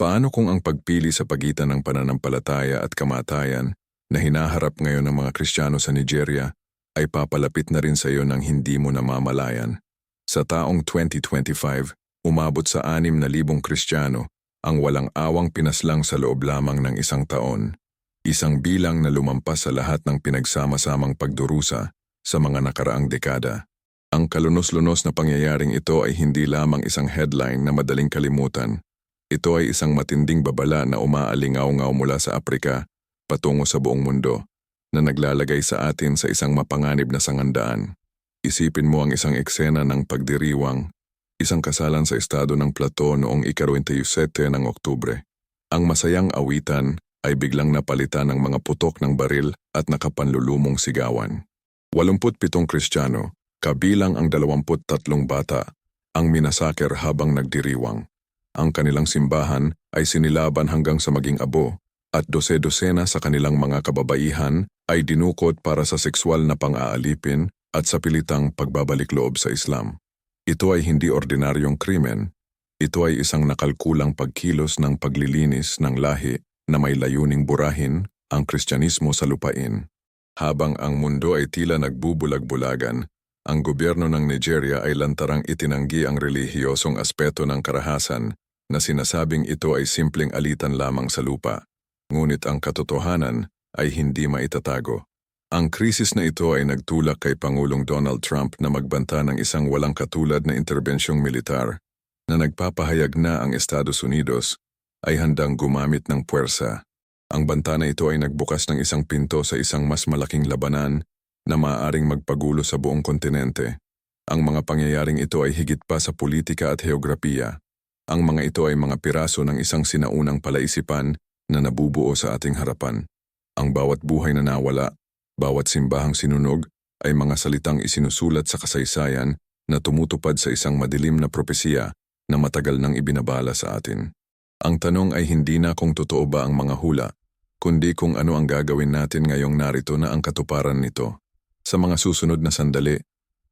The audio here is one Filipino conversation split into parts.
Paano kung ang pagpili sa pagitan ng pananampalataya at kamatayan na hinaharap ngayon ng mga Kristiyano sa Nigeria ay papalapit na rin sa iyo ng hindi mo namamalayan? Sa taong 2025, umabot sa 6,000 Kristiyano ang walang awang pinaslang sa loob lamang ng isang taon. Isang bilang na lumampas sa lahat ng pinagsama-samang pagdurusa sa mga nakaraang dekada. Ang kalunos-lunos na pangyayaring ito ay hindi lamang isang headline na madaling kalimutan. Ito ay isang matinding babala na umaalingaw-ngaw mula sa Aprika patungo sa buong mundo na naglalagay sa atin sa isang mapanganib na sangandaan. Isipin mo ang isang eksena ng pagdiriwang, isang kasalan sa estado ng Plato noong ika-27 ng Oktubre. Ang masayang awitan ay biglang napalitan ng mga putok ng baril at nakapanlulumong sigawan. 87 Kristiyano, kabilang ang 23 bata, ang minasaker habang nagdiriwang. Ang kanilang simbahan ay sinilaban hanggang sa maging abo at dose-dosena sa kanilang mga kababaihan ay dinukot para sa sexual na pang-aalipin at sa pilitang pagbabalik loob sa Islam. Ito ay hindi ordinaryong krimen, ito ay isang nakalkulang pagkilos ng paglilinis ng lahi na may layuning burahin ang Kristyanismo sa lupain. Habang ang mundo ay tila nagbubulag-bulagan, ang gobyerno ng Nigeria ay lantarang itinanggi ang relihiyosong aspeto ng karahasan na sinasabing ito ay simpleng alitan lamang sa lupa. Ngunit ang katotohanan ay hindi maitatago. Ang krisis na ito ay nagtulak kay Pangulong Donald Trump na magbanta ng isang walang katulad na interbensyong militar na nagpapahayag na ang Estados Unidos ay handang gumamit ng puwersa. Ang banta na ito ay nagbukas ng isang pinto sa isang mas malaking labanan na maaaring magpagulo sa buong kontinente. Ang mga pangyayaring ito ay higit pa sa politika at heograpiya. Ang mga ito ay mga piraso ng isang sinaunang palaisipan na nabubuo sa ating harapan. Ang bawat buhay na nawala, bawat simbahang sinunog, ay mga salitang isinusulat sa kasaysayan na tumutupad sa isang madilim na propesiya na matagal nang ibinabala sa atin. Ang tanong ay hindi na kung totoo ba ang mga hula, kundi kung ano ang gagawin natin ngayong narito na ang katuparan nito. Sa mga susunod na sandali,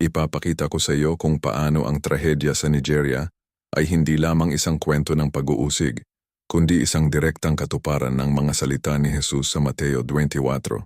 ipapakita ko sa iyo kung paano ang trahedya sa Nigeria ay hindi lamang isang kwento ng pag-uusig, kundi isang direktang katuparan ng mga salita ni Jesus sa Mateo 24.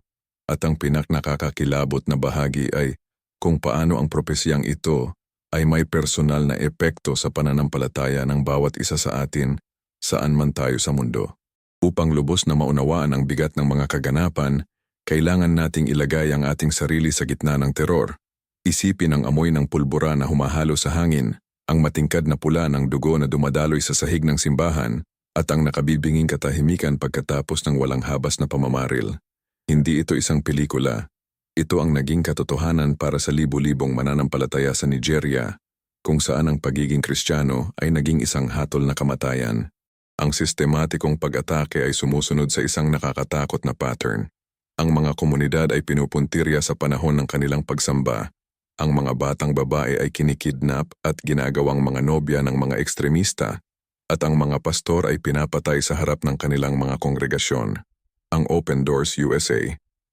At ang pinaknakakakilabot na bahagi ay kung paano ang propesiyang ito ay may personal na epekto sa pananampalataya ng bawat isa sa atin saan man tayo sa mundo. Upang lubos na maunawaan ang bigat ng mga kaganapan, kailangan nating ilagay ang ating sarili sa gitna ng teror. Isipin ang amoy ng pulbura na humahalo sa hangin, ang matingkad na pula ng dugo na dumadaloy sa sahig ng simbahan, at ang nakabibinging katahimikan pagkatapos ng walang habas na pamamaril. Hindi ito isang pelikula. Ito ang naging katotohanan para sa libu-libong mananampalataya sa Nigeria, kung saan ang pagiging kristyano ay naging isang hatol na kamatayan. Ang sistematikong pag-atake ay sumusunod sa isang nakakatakot na pattern. Ang mga komunidad ay pinupuntirya sa panahon ng kanilang pagsamba. Ang mga batang babae ay kinikidnap at ginagawang mga nobya ng mga ekstremista at ang mga pastor ay pinapatay sa harap ng kanilang mga kongregasyon. Ang Open Doors USA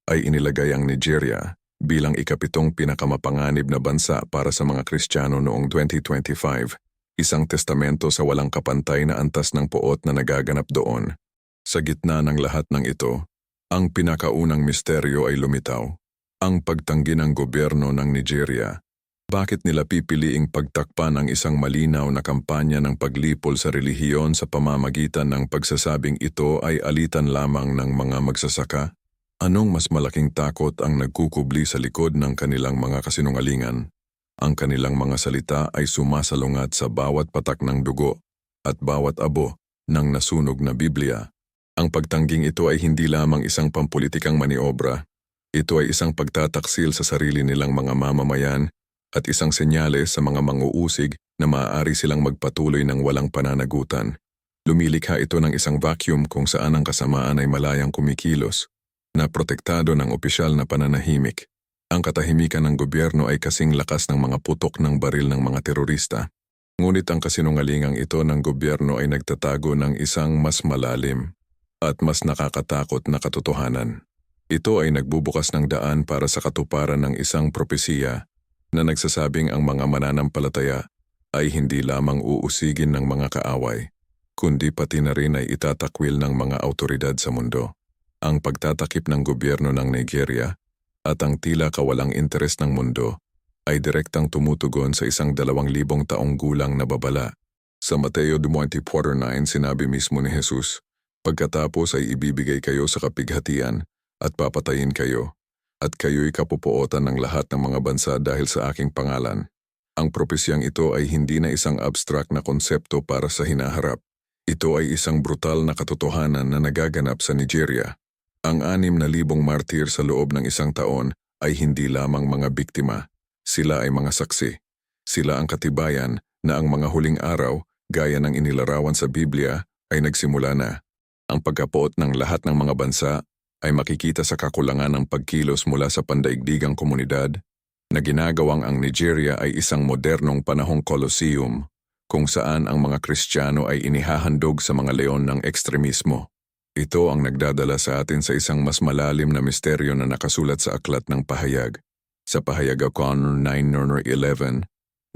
ay inilagay ang Nigeria bilang ikapitong pinakamapanganib na bansa para sa mga Kristiyano noong 2025, isang testamento sa walang kapantay na antas ng poot na nagaganap doon. Sa gitna ng lahat ng ito, ang pinakaunang misteryo ay lumitaw, ang pagtanggi ng gobyerno ng Nigeria. Bakit nila pipiliing pagtakpan ang isang malinaw na kampanya ng paglipol sa relihiyon sa pamamagitan ng pagsasabing ito ay alitan lamang ng mga magsasaka? Anong mas malaking takot ang nagkukubli sa likod ng kanilang mga kasinungalingan? Ang kanilang mga salita ay sumasalungat sa bawat patak ng dugo at bawat abo ng nasunog na Biblia. Ang pagtangging ito ay hindi lamang isang pampulitikang maniobra. Ito ay isang pagtataksil sa sarili nilang mga mamamayan at isang senyales sa mga manguusig na maaari silang magpatuloy ng walang pananagutan. Lumilikha ito ng isang vacuum kung saan ang kasamaan ay malayang kumikilos, na protektado ng opisyal na pananahimik. Ang katahimikan ng gobyerno ay kasing lakas ng mga putok ng baril ng mga terorista. Ngunit ang kasinungalingang ito ng gobyerno ay nagtatago ng isang mas malalim, at mas nakakatakot na katotohanan. Ito ay nagbubukas ng daan para sa katuparan ng isang propesiya na nagsasabing ang mga mananampalataya ay hindi lamang uusigin ng mga kaaway, kundi pati na rin ay itatakwil ng mga autoridad sa mundo. Ang pagtatakip ng gobyerno ng Nigeria at ang tila kawalang interes ng mundo ay direktang tumutugon sa isang dalawang libong taong gulang na babala. Sa Mateo 20.9 sinabi mismo ni Jesus, Pagkatapos ay ibibigay kayo sa kapighatian at papatayin kayo, at kayo'y kapupuotan ng lahat ng mga bansa dahil sa aking pangalan. Ang propesyang ito ay hindi na isang abstract na konsepto para sa hinaharap. Ito ay isang brutal na katotohanan na nagaganap sa Nigeria. Ang anim na libong martir sa loob ng isang taon ay hindi lamang mga biktima. Sila ay mga saksi. Sila ang katibayan na ang mga huling araw, gaya ng inilarawan sa Biblia, ay nagsimula na. Ang pagkapuot ng lahat ng mga bansa ay makikita sa kakulangan ng pagkilos mula sa pandaigdigang komunidad na ginagawang ang Nigeria ay isang modernong panahong Colosseum kung saan ang mga Kristiyano ay inihahandog sa mga leon ng ekstremismo. Ito ang nagdadala sa atin sa isang mas malalim na misteryo na nakasulat sa aklat ng pahayag. Sa pahayag Connor 9.11,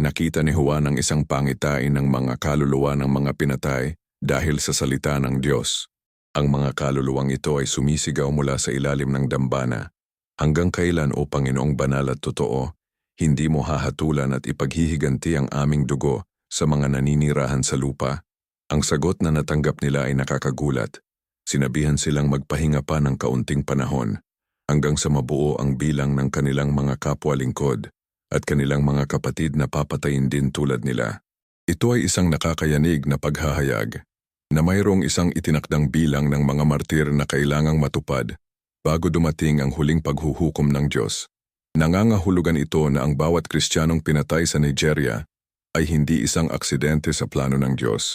nakita ni Juan ang isang pangitain ng mga kaluluwa ng mga pinatay dahil sa salita ng Diyos. Ang mga kaluluwang ito ay sumisigaw mula sa ilalim ng dambana. Hanggang kailan o Panginoong banal at totoo, hindi mo hahatulan at ipaghihiganti ang aming dugo sa mga naninirahan sa lupa? Ang sagot na natanggap nila ay nakakagulat. Sinabihan silang magpahinga pa ng kaunting panahon hanggang sa mabuo ang bilang ng kanilang mga kapwa lingkod at kanilang mga kapatid na papatayin din tulad nila. Ito ay isang nakakayanig na paghahayag na mayroong isang itinakdang bilang ng mga martir na kailangang matupad bago dumating ang huling paghuhukom ng Diyos. Nangangahulugan ito na ang bawat Kristiyanong pinatay sa Nigeria ay hindi isang aksidente sa plano ng Diyos.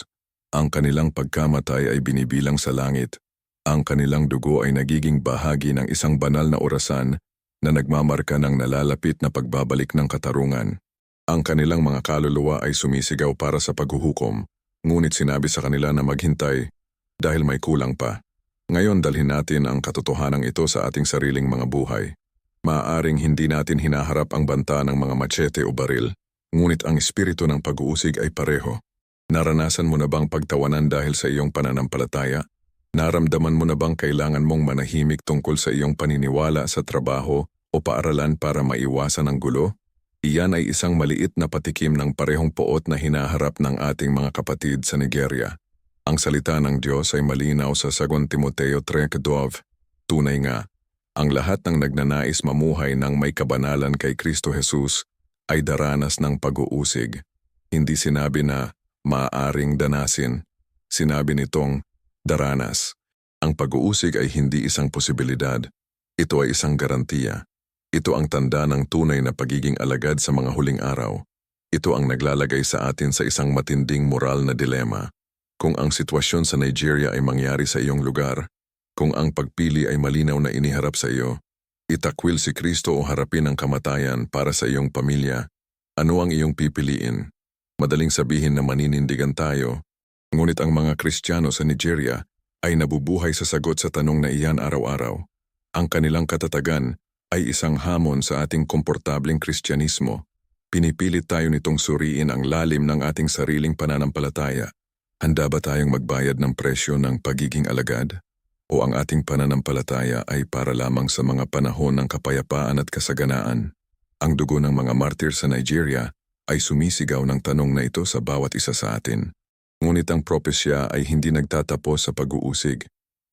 Ang kanilang pagkamatay ay binibilang sa langit. Ang kanilang dugo ay nagiging bahagi ng isang banal na orasan na nagmamarka ng nalalapit na pagbabalik ng katarungan. Ang kanilang mga kaluluwa ay sumisigaw para sa paghuhukom Ngunit sinabi sa kanila na maghintay dahil may kulang pa. Ngayon dalhin natin ang katotohanan ito sa ating sariling mga buhay. Maaaring hindi natin hinaharap ang banta ng mga machete o baril, ngunit ang espiritu ng pag-uusig ay pareho. Naranasan mo na bang pagtawanan dahil sa iyong pananampalataya? Naramdaman mo na bang kailangan mong manahimik tungkol sa iyong paniniwala sa trabaho o paaralan para maiwasan ang gulo? Iyan ay isang maliit na patikim ng parehong poot na hinaharap ng ating mga kapatid sa Nigeria. Ang salita ng Diyos ay malinaw sa 2 Timoteo 3.12. Tunay nga, ang lahat ng nagnanais mamuhay ng may kabanalan kay Kristo Jesus ay daranas ng pag-uusig. Hindi sinabi na maaaring danasin. Sinabi nitong daranas. Ang pag-uusig ay hindi isang posibilidad. Ito ay isang garantiya. Ito ang tanda ng tunay na pagiging alagad sa mga huling araw. Ito ang naglalagay sa atin sa isang matinding moral na dilema. Kung ang sitwasyon sa Nigeria ay mangyari sa iyong lugar, kung ang pagpili ay malinaw na iniharap sa iyo, itakwil si Kristo o harapin ang kamatayan para sa iyong pamilya, ano ang iyong pipiliin? Madaling sabihin na maninindigan tayo, ngunit ang mga Kristiyano sa Nigeria ay nabubuhay sa sagot sa tanong na iyan araw-araw. Ang kanilang katatagan ay isang hamon sa ating komportableng kristyanismo. Pinipilit tayo nitong suriin ang lalim ng ating sariling pananampalataya. Handa ba tayong magbayad ng presyo ng pagiging alagad? O ang ating pananampalataya ay para lamang sa mga panahon ng kapayapaan at kasaganaan? Ang dugo ng mga martir sa Nigeria ay sumisigaw ng tanong na ito sa bawat isa sa atin. Ngunit ang propesya ay hindi nagtatapos sa pag-uusig.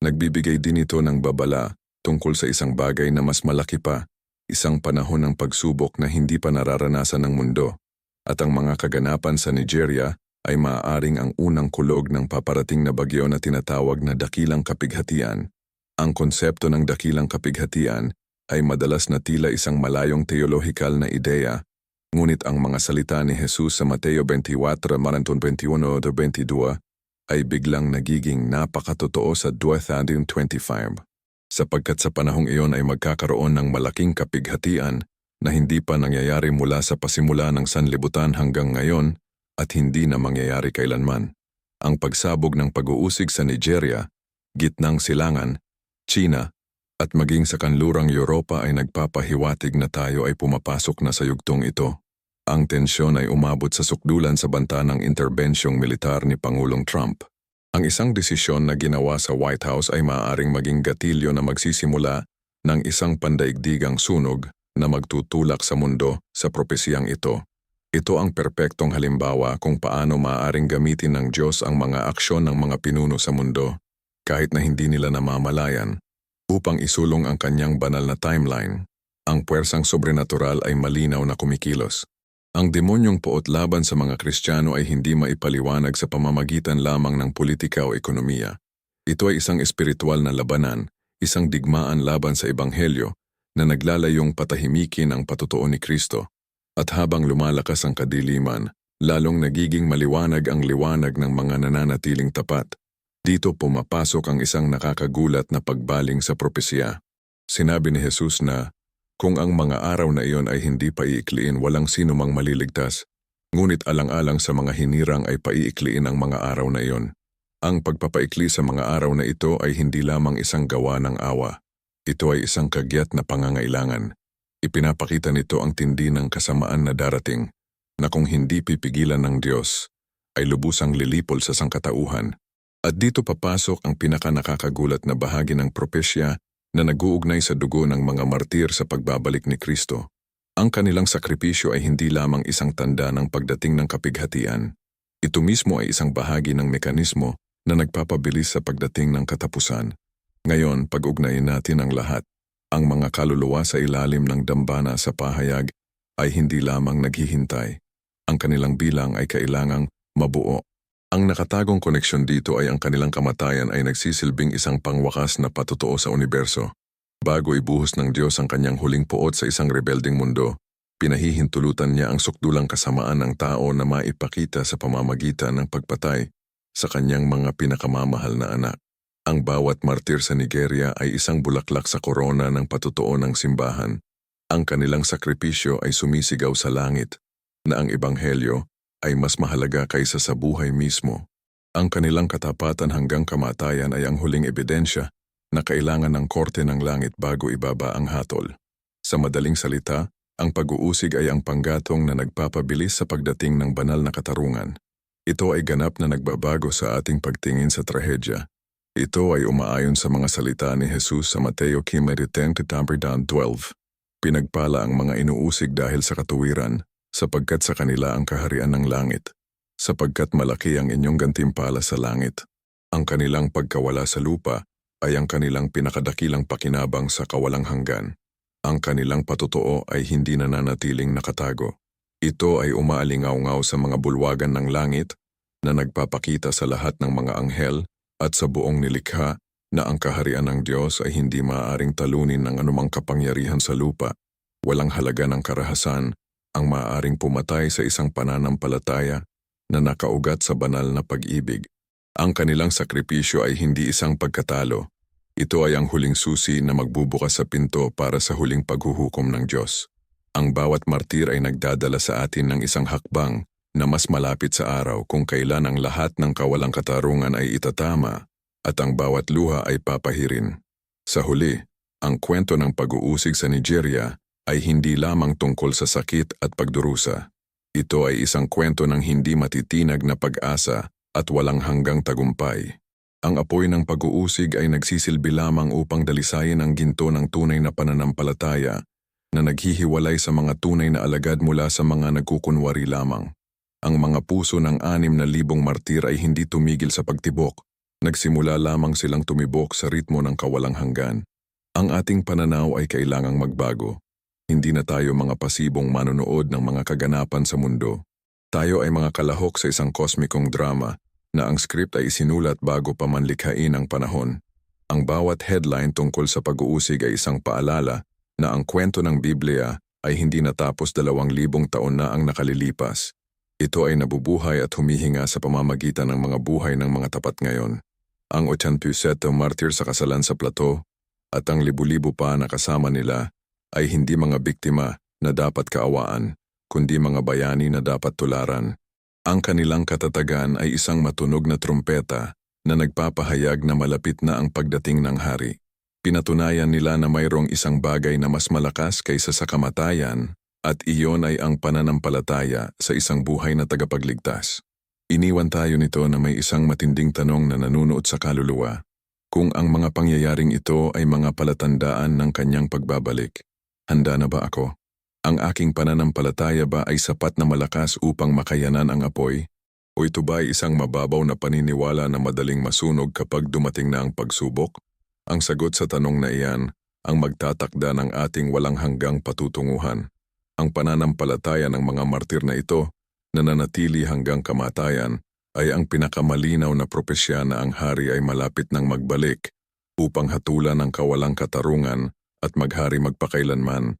Nagbibigay din ito ng babala tungkol sa isang bagay na mas malaki pa, isang panahon ng pagsubok na hindi pa nararanasan ng mundo, at ang mga kaganapan sa Nigeria ay maaaring ang unang kulog ng paparating na bagyo na tinatawag na dakilang kapighatian. Ang konsepto ng dakilang kapighatian ay madalas na tila isang malayong teolohikal na ideya, ngunit ang mga salita ni Jesus sa Mateo 24, 21-22 ay biglang nagiging napakatotoo sa 2025 sapagkat sa panahong iyon ay magkakaroon ng malaking kapighatian na hindi pa nangyayari mula sa pasimula ng sanlibutan hanggang ngayon at hindi na mangyayari kailanman. Ang pagsabog ng pag-uusig sa Nigeria, gitnang silangan, China, at maging sa kanlurang Europa ay nagpapahiwatig na tayo ay pumapasok na sa yugtong ito. Ang tensyon ay umabot sa sukdulan sa banta ng interbensyong militar ni Pangulong Trump. Ang isang desisyon na ginawa sa White House ay maaaring maging gatilyo na magsisimula ng isang pandaigdigang sunog na magtutulak sa mundo sa propesiyang ito. Ito ang perpektong halimbawa kung paano maaaring gamitin ng Diyos ang mga aksyon ng mga pinuno sa mundo, kahit na hindi nila namamalayan, upang isulong ang kanyang banal na timeline. Ang puwersang sobrenatural ay malinaw na kumikilos. Ang demonyong poot laban sa mga Kristiyano ay hindi maipaliwanag sa pamamagitan lamang ng politika o ekonomiya. Ito ay isang espiritual na labanan, isang digmaan laban sa Ebanghelyo na naglalayong patahimikin ang patutuo ni Kristo. At habang lumalakas ang kadiliman, lalong nagiging maliwanag ang liwanag ng mga nananatiling tapat. Dito pumapasok ang isang nakakagulat na pagbaling sa propesya. Sinabi ni Jesus na, kung ang mga araw na iyon ay hindi paiikliin walang sino mang maliligtas, ngunit alang-alang sa mga hinirang ay paiikliin ang mga araw na iyon. Ang pagpapaikli sa mga araw na ito ay hindi lamang isang gawa ng awa. Ito ay isang kagyat na pangangailangan. Ipinapakita nito ang tindi ng kasamaan na darating, na kung hindi pipigilan ng Diyos, ay lubusang lilipol sa sangkatauhan. At dito papasok ang pinakanakakagulat na bahagi ng propesya na naguugnay sa dugo ng mga martir sa pagbabalik ni Kristo. Ang kanilang sakripisyo ay hindi lamang isang tanda ng pagdating ng kapighatian. Ito mismo ay isang bahagi ng mekanismo na nagpapabilis sa pagdating ng katapusan. Ngayon, pag-ugnayin natin ang lahat. Ang mga kaluluwa sa ilalim ng dambana sa pahayag ay hindi lamang naghihintay. Ang kanilang bilang ay kailangang mabuo. Ang nakatagong koneksyon dito ay ang kanilang kamatayan ay nagsisilbing isang pangwakas na patutuo sa universo. Bago ibuhos ng Diyos ang kanyang huling puot sa isang rebelding mundo, pinahihintulutan niya ang sukdulang kasamaan ng tao na maipakita sa pamamagitan ng pagpatay sa kanyang mga pinakamamahal na anak. Ang bawat martir sa Nigeria ay isang bulaklak sa korona ng patutuo ng simbahan. Ang kanilang sakripisyo ay sumisigaw sa langit, na ang ebanghelyo ay mas mahalaga kaysa sa buhay mismo. Ang kanilang katapatan hanggang kamatayan ay ang huling ebidensya na kailangan ng korte ng langit bago ibaba ang hatol. Sa madaling salita, ang pag-uusig ay ang panggatong na nagpapabilis sa pagdating ng banal na katarungan. Ito ay ganap na nagbabago sa ating pagtingin sa trahedya. Ito ay umaayon sa mga salita ni Jesus sa Mateo 15-12. Pinagpala ang mga inuusig dahil sa katuwiran, sapagkat sa kanila ang kaharian ng langit, sapagkat malaki ang inyong gantimpala sa langit. Ang kanilang pagkawala sa lupa ay ang kanilang pinakadakilang pakinabang sa kawalang hanggan. Ang kanilang patutuo ay hindi nananatiling nakatago. Ito ay umaalingaw-ngaw sa mga bulwagan ng langit na nagpapakita sa lahat ng mga anghel at sa buong nilikha na ang kaharian ng Diyos ay hindi maaaring talunin ng anumang kapangyarihan sa lupa. Walang halaga ng karahasan ang maaaring pumatay sa isang pananampalataya na nakaugat sa banal na pag-ibig. Ang kanilang sakripisyo ay hindi isang pagkatalo. Ito ay ang huling susi na magbubukas sa pinto para sa huling paghuhukom ng Diyos. Ang bawat martir ay nagdadala sa atin ng isang hakbang na mas malapit sa araw kung kailan ang lahat ng kawalang katarungan ay itatama at ang bawat luha ay papahirin. Sa huli, ang kwento ng pag-uusig sa Nigeria ay hindi lamang tungkol sa sakit at pagdurusa. Ito ay isang kwento ng hindi matitinag na pag-asa at walang hanggang tagumpay. Ang apoy ng pag-uusig ay nagsisilbi lamang upang dalisayin ang ginto ng tunay na pananampalataya na naghihiwalay sa mga tunay na alagad mula sa mga nagkukunwari lamang. Ang mga puso ng anim na libong martir ay hindi tumigil sa pagtibok. Nagsimula lamang silang tumibok sa ritmo ng kawalang hanggan. Ang ating pananaw ay kailangang magbago. Hindi na tayo mga pasibong manonood ng mga kaganapan sa mundo. Tayo ay mga kalahok sa isang kosmikong drama na ang script ay isinulat bago pa man likhain ang panahon. Ang bawat headline tungkol sa pag-uusig ay isang paalala na ang kwento ng Biblia ay hindi natapos dalawang libong taon na ang nakalilipas. Ito ay nabubuhay at humihinga sa pamamagitan ng mga buhay ng mga tapat ngayon. Ang 87 martir sa kasalan sa plato at ang libu-libu pa na kasama nila ay hindi mga biktima na dapat kaawaan, kundi mga bayani na dapat tularan. Ang kanilang katatagan ay isang matunog na trumpeta na nagpapahayag na malapit na ang pagdating ng hari. Pinatunayan nila na mayroong isang bagay na mas malakas kaysa sa kamatayan at iyon ay ang pananampalataya sa isang buhay na tagapagligtas. Iniwan tayo nito na may isang matinding tanong na nanunuot sa kaluluwa. Kung ang mga pangyayaring ito ay mga palatandaan ng kanyang pagbabalik, handa na ba ako? Ang aking pananampalataya ba ay sapat na malakas upang makayanan ang apoy? O ito ba ay isang mababaw na paniniwala na madaling masunog kapag dumating na ang pagsubok? Ang sagot sa tanong na iyan ang magtatakda ng ating walang hanggang patutunguhan. Ang pananampalataya ng mga martir na ito na nanatili hanggang kamatayan ay ang pinakamalinaw na propesya na ang hari ay malapit ng magbalik upang hatulan ang kawalang katarungan at maghari magpakailanman.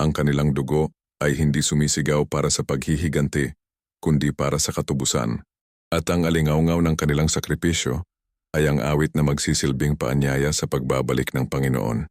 Ang kanilang dugo ay hindi sumisigaw para sa paghihiganti, kundi para sa katubusan. At ang alingaungaw ng kanilang sakripisyo ay ang awit na magsisilbing paanyaya sa pagbabalik ng Panginoon.